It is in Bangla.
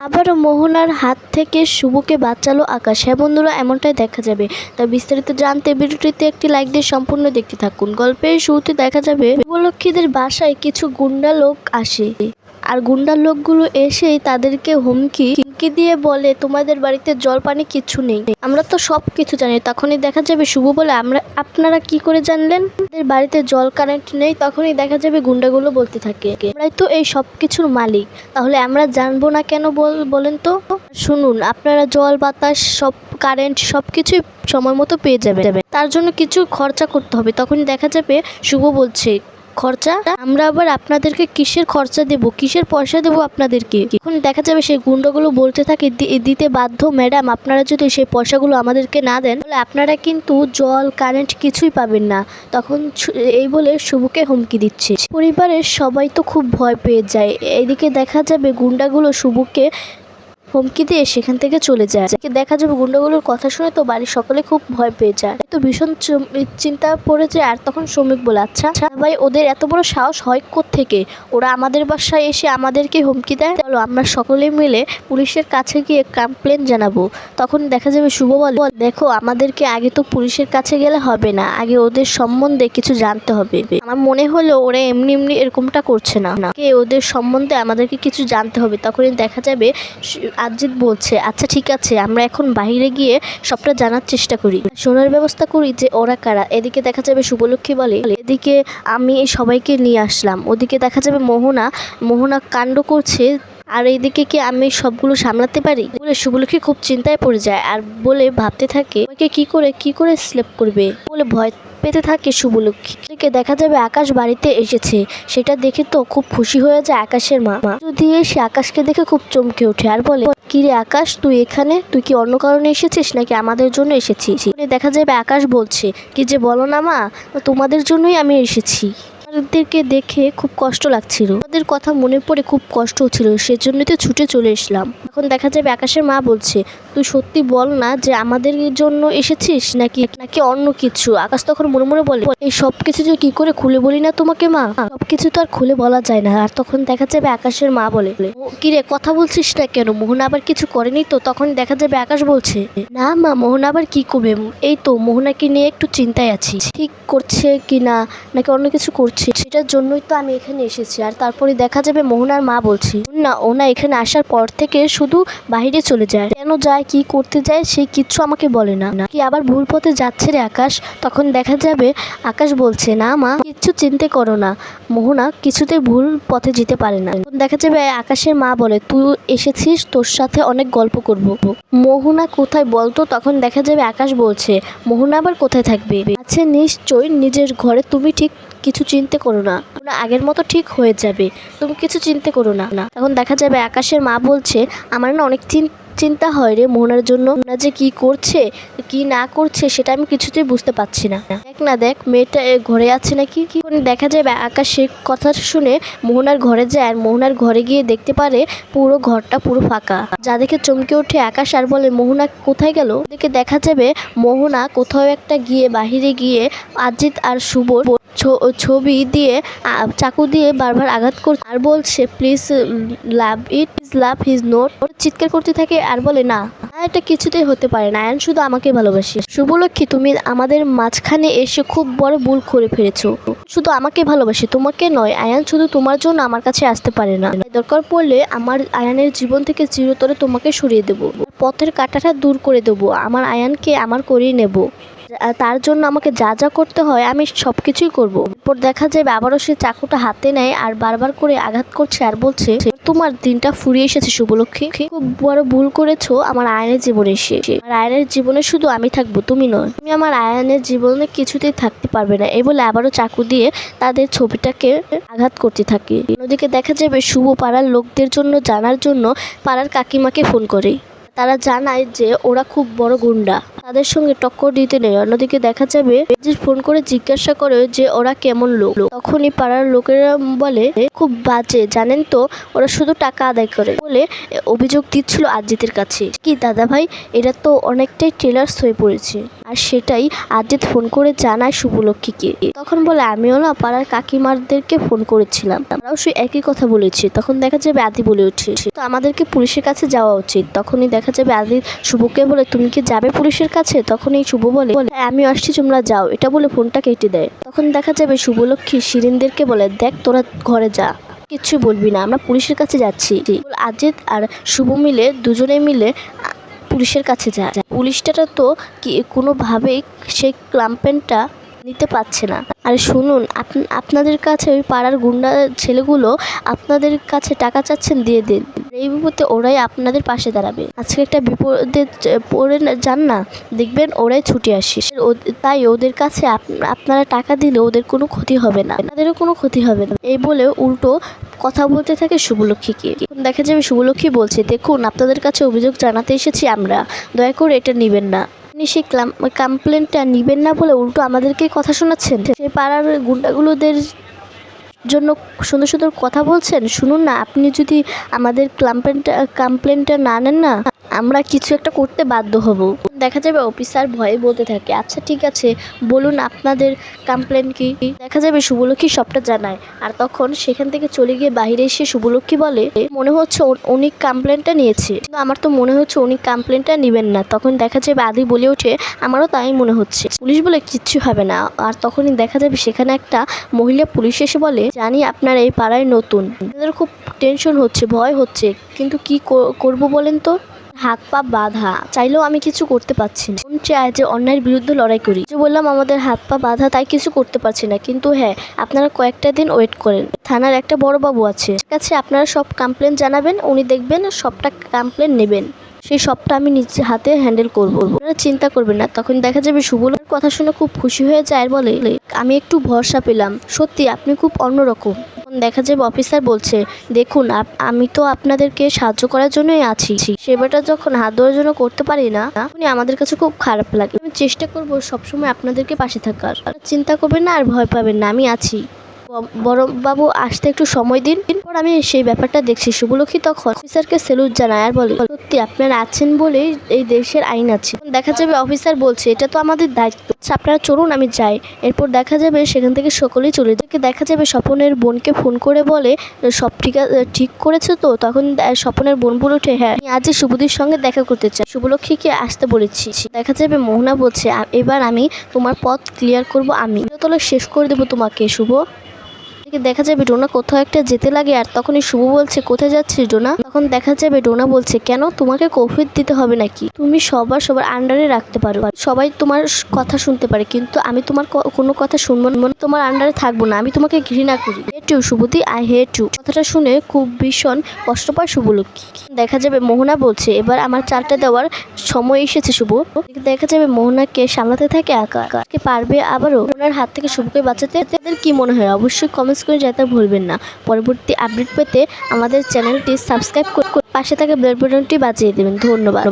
আবারও মোহনার হাত থেকে শুভকে বাঁচালো আকাশ। হ্যাঁ বন্ধুরা, এমনটাই দেখা যাবে। তা বিস্তারিত জানতে ভিডিওটিতে একটি লাইক দিয়ে সম্পূর্ণ দেখতে থাকুন। গল্পের শুরুতে দেখা যাবে উপলক্ষীদের বাসায় কিছু গুন্ডা লোক আসে। আর গুন্ডা লোকগুলো এসেই তাদেরকে হুমকি হুমকি দিয়ে বলে, তোমাদের বাড়িতে জল পানি কিছু নেই। আমরা তো সব কিছু জানি, তখনই দেখা যাবে শুভ বলে, আমরা, আপনারা কি করে জানলেন? বাড়িতে জল কারেন্ট নেই। তখনই দেখা যাবে গুন্ডাগুলো বলতে থাকে, আমরাই তো এই সব কিছুর মালিক, তাহলে আমরা জানব না কেন বল, বলেন তো? শুনুন, আপনারা জল, বাতাস, সব কারেন্ট সব কিছুই সময় মতো পেয়ে যাবে তার জন্য কিছু খরচা করতে হবে। তখনই দেখা যাবে শুভ বলছে খরচা, আমরা আবার আপনাদেরকে কিসের খরচা দেব? কিসের পয়সা দেব আপনাদেরকে? এখন দেখা যাবে সেই গুন্ডাগুলো বলতে থাকে, "দি- দিতে বাধ্য ম্যাডাম। আপনারা যদি সেই পয়সাগুলো আমাদেরকে না দেন, তাহলে আপনারা কিন্তু জল, কারেন্ট কিছুই পাবেন না। তখন এই বলে শুভকে হুমকি দিচ্ছে। পরিবারের সবাই তো খুব ভয় পেয়ে যায়। এইদিকে দেখা যাবে গুন্ডাগুলো শুভকে হুমকি দিয়ে সেখান থেকে চলে যায়। দেখা যাবে গুন্ডাগুলোর কথা শুনে তো বাড়ির সকলে খুব ভয় পেয়ে যায়। তো ভীষণ চিন্তা পড়ে যায় আর তখন শ্রমিক বলে আচ্ছা আচ্ছা ভাই ওদের এত বড় সাহস হয় থেকে ওরা আমাদের বাসায় এসে আমাদেরকে হুমকি দেয়? চলো আমরা সকলে মিলে পুলিশের কাছে গিয়ে কমপ্লেন জানাব। তখন দেখা যাবে শুভ বলে "বল, দেখো আমাদেরকে আগে তো পুলিশের কাছে গেলে হবে না। আগে ওদের সম্বন্ধে কিছু জানতে হবে। আমার মনে হলো ওরা এমনি এমনি এরকমটা করছে না। ওদের সম্বন্ধে আমাদেরকে কিছু জানতে হবে। তখনই দেখা যাবে আজিত বলছে আচ্ছা ঠিক আছে, আমরা এখন বাইরে গিয়ে সবটা জানার চেষ্টা করি। শোনার ব্যবস্থা করি যে ওরা কারা। এদিকে দেখা যাবে শুভলক্ষ্মী বলে, এদিকে আমি সবাইকে নিয়ে আসলাম। ওদিকে দেখা যাবে মোহনা মোহনা কাণ্ড করছে আর এইদিকে কি আমি সবগুলো সামলাতে পারি? বলে শুভলক্ষ্মী খুব চিন্তায় পড়ে যায় আর বলে ভাবতে থাকে ওকে কি করে কি করে স্লেপ করবে? বলে ভয় পেতে থাকে শুভলক্ষ্মী। এদিকে দেখা যাবে আকাশ বাড়িতে এসেছে। সেটা দেখে তো খুব খুশি হয়ে যায় আকাশের মা। যদি সে আকাশকে দেখে খুব চমকে ওঠে আর বলে, কি রে আকাশ, তুই এখানে? তুই কি অন্য কারণে এসেছিস নাকি আমাদের জন্য এসেছিস? দেখা যাবে আকাশ বলছে, কি যে বলো না মা, তোমাদের জন্যই আমি এসেছি। আমাদেরকে দেখে খুব কষ্ট লাগছিল। আমাদের কথা মনে পড়ে খুব কষ্ট হচ্ছিল সেজন্যই তো ছুটে চলে এসলাম। এখন দেখা যাবে আকাশের মা বলছে তুই সত্যি বল না যে আমাদের জন্য এসেছিস নাকি নাকি অন্য কিছু? আকাশ তখন মনে মনে বলে এই সব কিছু যে কি করে খুলে বলি না তোমাকে মা? সব কিছু তো আর খুলে বলা যায় না। আর তখন দেখা যাবে আকাশের মা বলে "ও, কিরে কথা বলছিস না কেন? মোহন আবার কিছু করেনি তো? তখন দেখা যাবে আকাশ বলছে না মা মোহন আবার কি করবে? এই তো মোহনাকে নিয়ে একটু চিন্তায় আছি। ঠিক করছে কি না? নাকি অন্য কিছু করছে? সেটার জন্যই তো আমি এখানে এসেছি। আর তারপরে দেখা যাবে, মোহনার মা বলছি। না ওনা এখানে আসার পর থেকে শুধু বাইরে চলে যায়। কেন যায়, কি করতে যায় সেই কিচ্ছু আমাকে বলে না। কি আবার ভুল পথে যাচ্ছে রে আকাশ? তখন দেখা যাবে, আকাশ বলছে, না মা, কিচ্ছু চিন্তে করো না। মোহনা কিছুতে ভুল পথে যেতে পারে না। তখন দেখা যাবে, আকাশের মা বলে, তুই এসেছিস, তোর সাথে অনেক গল্প করব। মোহনা, কোথায় বলতো তখন দেখা যাবে, আকাশ বলছে, মোহনা আবার কোথায় থাকবে? আছে নিশ্চয়ই, নিজের ঘরে তুমি ঠিক কিছু চিন্তে করো না। আগের মতো ঠিক হয়ে যাবে, তুমি কিছু চিন্তে করো না। তখন দেখা যাবে, আকাশের মা বলছে, আমার না অনেক চিন চিন্তা হয় রে মোহনার জন্য। মোহনা যে কি করছে, কি না করছে সেটা আমি কিছুতেই বুঝতে পারছি না। দেখ না, দেখ, মেয়েটা ঘরে আছে নাকি? কি দেখা যাবে আকাশের কথা শুনে মোহনার ঘরে যায় আর মোহনার ঘরে গিয়ে দেখতে পারে পুরো ঘরটা পুরো ফাঁকা। যা দেখে চমকে ওঠে আকাশ আর বলে, মোহনা কোথায় গেল? দেখে দেখা যাবে মোহনা কোথাও একটা গিয়ে বাহিরে গিয়ে আজিত আর শুভর ছবি দিয়ে চাকু দিয়ে বারবার আঘাত করছে। আর বলছে, please love it, please love his note. চিৎকার করতে থাকে আর বলে, না এটা কিছুতেই হতে পারে না। আয়ন শুধু আমাকে ভালোবাসে শুভলক্ষ্মী, তুমি আমাদের মাঝখানে এসে খুব বড় ভুল করে ফেলেছো। শুধু আমাকে ভালোবাসে, তোমাকে নয়, আয়ান শুধু তোমার জন্য আমার কাছে আসতে পারে না। দরকার পড়লে আমার আয়ানের জীবন থেকে চিরতরে তোমাকে সরিয়ে দেবো। পথের কাঁটাটা দূর করে দেবো। আমার আয়ানকে আমার করিয়ে নেব। তার জন্য আমাকে যা যা করতে হয়, আমি সব কিছুই করব দেখা যায়, আবারও সে চাকুটা হাতে নেয় আর বারবার করে আঘাত করছে আর বলছে তোমার দিনটা ফুরিয়ে এসেছে, শুভলক্ষ্মী। খুব বড় ভুল করেছ, আমার আয়নের জীবনে এসে আমার আয়নের জীবনে শুধু আমি থাকব, তুমি নয়। তুমি আমার আয়নের জীবনে কিছুতেই থাকতে পারবে না। এই বলে আবারও চাকু দিয়ে তাদের ছবিটাকে আঘাত করতে থাকে। অন্যদিকে দেখা যাবে শুভ পাড়ার লোকদের জন্য, জানার জন্য পাড়ার কাকিমাকে ফোন করে। তারা জানায় যে ওরা খুব বড় গুন্ডা। তাদের সঙ্গে টক্কর দিতে নেই। অন্যদিকে দেখা যাবে ফোন করে জিজ্ঞাসা করে যে ওরা কেমন লোক। তখনই পাড়ার লোকেরা বলে, খুব বাজে, জানেন তো, ওরা শুধু টাকা আদায় করে বলে অভিযোগ দিচ্ছিল আজিতের কাছে। কি দাদা ভাই এটা তো অনেকটাই ট্রেলার্স হয়ে পড়েছে। আর সেটাই আজিত ফোন করে জানায় শুভলক্ষ্মীকে। তখন বলে, আমিও না পাড়ার কাকিমারদেরকে ফোন করেছিলাম। আমরাও সেই একই কথা বলেছি। তখন দেখা যাবে আদি বলে উঠছে তো আমাদেরকে পুলিশের কাছে যাওয়া উচিত। তখনই দেখা যাবে আদি শুভকে বলে তুমি কি যাবে পুলিশের কাছে? তখনই শুভ বলে "হ্যাঁ, আমি আসছি তোমরা যাও। এটা বলে ফোনটা কেটে দেয়। তখন দেখা যাবে শুভলক্ষ্মী শিরিনদেরকে বলে দেখ তোরা ঘরে যা। কিচ্ছু বলবি না আমরা পুলিশের কাছে যাচ্ছি। আজিত আর শুভ মিলে দুজনে মিলে পুলিশের কাছে যায়। পুলিশটা তো কি কোনোভাবেই সেই ক্লাম্পেনটা নিতে পারছে না। আর শুনুন আপ- আপনাদের কাছে ওই পাড়ার গুন্ডা ছেলেগুলো আপনাদের কাছে টাকা চাচ্ছেন দিয়ে দিন। এই বিপদে ওরাই আপনাদের পাশে দাঁড়াবে। আজকে একটা বিপদে পড়ে যান না, দেখবেন ওরাই ছুটে আসে। তাই ওদের কাছে আপ- আপনারা টাকা দিলে ওদের কোনো ক্ষতি হবে না। আপনাদেরও কোনো ক্ষতি হবে না। এই বলে উল্টো কথা বলতে থাকে শুভলক্ষ্মীকে। দেখা যাবে শুভলক্ষ্মী বলছে, দেখুন, আপনাদের কাছে অভিযোগ জানাতে এসেছি আমরা। দয়া করে এটা নেবেন না। আপনি সেই কমপ্লেনটা নিবেন না বলে উল্টো আমাদেরকে কথা শোনাচ্ছেন। সে পাড়ার গুন্ডাগুলোদের জন্য সুন্দর সুন্দর কথা বলছেন। শুনুন না, আপনি যদি আমাদের কমপ্লেনটা কমপ্লেনটা না নেন না। আমরা কিছু একটা করতে বাধ্য হব। দেখা যাবে অফিসার ভয়ে বলতে থাকে আচ্ছা ঠিক আছে, বলুন আপনাদের কমপ্লেন কি? দেখা যাবে শুভলক্ষ্মী সবটা জানায়, আর তখন সেখান থেকে চলে গিয়ে বাইরে এসে শুভলক্ষ্মী বলে, মনে হচ্ছে উনি কমপ্লেনটা নিয়েছে। কিন্তু আমার তো মনে হচ্ছে উনি কমপ্লেনটা নেবেন না। তখন দেখা যাবে আদি বলে ওঠে, আমারও তাই মনে হচ্ছে। পুলিশ বলে, কিচ্ছু হবে না। আর তখনই দেখা যাবে সেখানে একটা মহিলা পুলিশ এসে বলে, জানি আপনার এই পাড়ায় নতুন। খুব টেনশন হচ্ছে, ভয় হচ্ছে, কিন্তু কি কর- করব বলেন তো? হাত পা বাঁধা। চাইলেও আমি কিছু করতে পারছি না। মন চায় যে অন্যায়ের বিরুদ্ধে লড়াই করি। যে বললাম আমাদের হাত পা বাঁধা, তাই কিছু করতে পারছি না। কিন্তু হ্যাঁ আপনারা কয়েকটা দিন ওয়েট করেন। থানার একটা বড় বাবু আছে। ঠিক আছে, আপনারা সব কমপ্লেন জানাবেন, উনি দেখবেন সবটা কমপ্লেন নেবেন। সেই সবটা আমি নিজে হাতে হ্যান্ডেল করব। আপনারা চিন্তা করবেন না, তখন দেখা যাবে সুবলের কথা শুনে খুব খুশি হয়ে যায় বলে। আমি একটু ভরসা পেলাম। সত্যি, আপনি খুব অন্যরকম। তখন দেখা যাবে অফিসার বলছে, দেখুন আমি তো আপনাদেরকে সাহায্য করার জন্যই আছি। সেবাটা যখন হাত ধরার জন্য করতে পারি না, তখনই আমাদের কাছে খুব খারাপ লাগে। আমি চেষ্টা করব সবসময় আপনাদেরকে পাশে থাকার। চিন্তা করবেন না আর ভয় পাবেন না, আমি আছি। ব- বড় বাবু আসতে একটু সময় দিন। এরপর আমি সেই ব্যাপারটা দেখছি। শুভলক্ষ্মী তখন অফিসারকে সেলুট জানায় আর বলে সত্যি আপনারা আছেন বলেই এই দেশের আইন আছে। দেখা যাবে অফিসার বলছে এটা তো আমাদের দায়িত্ব। আচ্ছা, আপনারা চলুন আমি যাই। এরপর দেখা যাবে সেখান থেকে সকলেই চলে যায়। দেখা যাবে স্বপনের বোনকে ফোন করে বলে সব ঠিক ঠিক করেছে তো? তখন স্বপনের বোন বলে ওঠে হ্যাঁ আমি আজ শুভদীর সঙ্গে দেখা করতে চাই। শুভলক্ষ্মীকে আসতে বলেছি। দেখা যাবে মোহনা বলছে এবার আমি তোমার পথ ক্লিয়ার করব আমি। তলে শেষ করে দেবো তোমাকে শুভ। এদিকে দেখা যাবে ডোনা কোথাও একটা যেতে লাগে আর তখনই শুভ বলছে, কোথায় যাচ্ছিস ডোনা? তখন দেখা যাবে ডোনা বলছে, কেন? তোমাকে কোভিড দিতে হবে নাকি? তুমি সবার সবার আন্ডারে রাখতে পারো সবাই তোমার কথা শুনতে পারে, কিন্তু আমি তোমার কোনো কথা শুনব না। তোমার আন্ডারে থাকব না। আমি তোমাকে ঘৃণা করি। Hate you I hate you কথাটা শুনে খুব ভীষণ কষ্ট পায় শুভলক্ষ্মী। দেখা যাবে মোহনা বলছে, এবার আমার চালটা দেওয়ার সময় এসেছে শুভ। দেখা যাবে মোহনাকে সামলাতে থাকে আঁকা কে পারবে আবারও? ওনার হাত থেকে শুভকে বাঁচাতে তাদের কি মনে হয়? অবশ্যই কমেন্টস করে যেতে ভুলবেন না। পরবর্তী আপডেট পেতে আমাদের চ্যানেলটি সাবস্ক্রাইব করে পাশে থাকা বেল বাটনটি বাজিয়ে দেবেন। ধন্যবাদ।